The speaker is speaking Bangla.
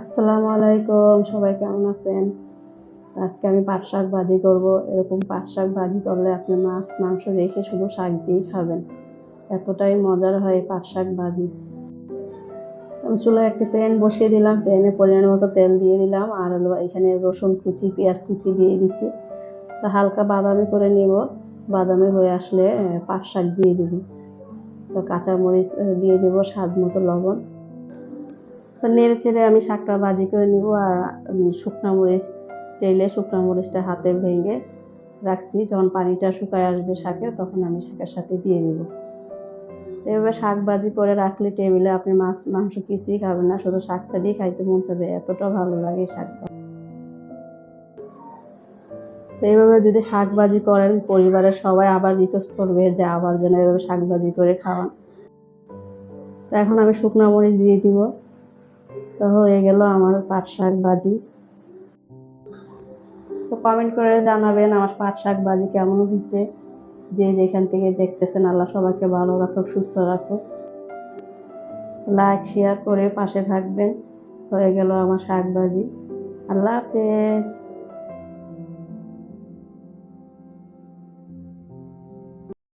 আসসালামু আলাইকুম, সবাই কেমন আছেন? আজকে আমি পাট শাক ভাজি করব। এরকম পাট শাক ভাজি করলে আপনি মাছ, মাংস রেখে শুধু শাক দিয়েই খাবেন। এতটাই মজার হয় পাট শাক ভাজি। আমি চুলায় একটি প্যান বসিয়ে দিলাম। প্যানে পরিমাণ মতো তেল দিয়ে দিলাম। আর হলো এখানে রসুন কুচি, পেঁয়াজ কুচি দিয়ে দিছি। তো হালকা বাদামি করে নিব। বাদামি হয়ে আসলে পাট শাক দিয়ে দিব। তো কাঁচামরিচ দিয়ে দেবো স্বাদ মতো লবণ। তো নেড়ে চেড়ে আমি শাকটা ভাজি করে নিব আর আমি শুকনা মরিচ তেলে শুকনা মরিচটা হাতে ভেঙে রাখছি। যখন পানিটা শুকায় আসবে শাকের তখন আমি শাকের সাথে দিয়ে দিব। এভাবে শাক ভাজি করে রাখলে টেবিলে আপনি মাছ, মাংস কিছুই খাবেন না, শুধু শাকটা দিয়ে খাইতে মন চাবে এতটা ভালো লাগে শাক তো এইভাবে যদি শাক ভাজি করেন, পরিবারের সবাই আবার রিকোয়েস্ট করবে যে আবার যেন এভাবে শাক ভাজি করে খাওয়ান। তো এখন আমি শুকনো মরিচ দিয়ে দিব। তো হয়ে গেল আমার পাট শাক ভাজি। তো কমেন্ট করে জানাবেন আমার পাট শাক ভাজি কেমন হয়েছে? যে যেখান থেকে দেখতেছেন, আল্লাহ সবাইকে ভালো রাখুক, সুস্থ রাখুক। লাইক শেয়ার করে পাশে থাকবেন। হয়ে গেল আমার শাক ভাজি। আল্লাহ হাফেজ।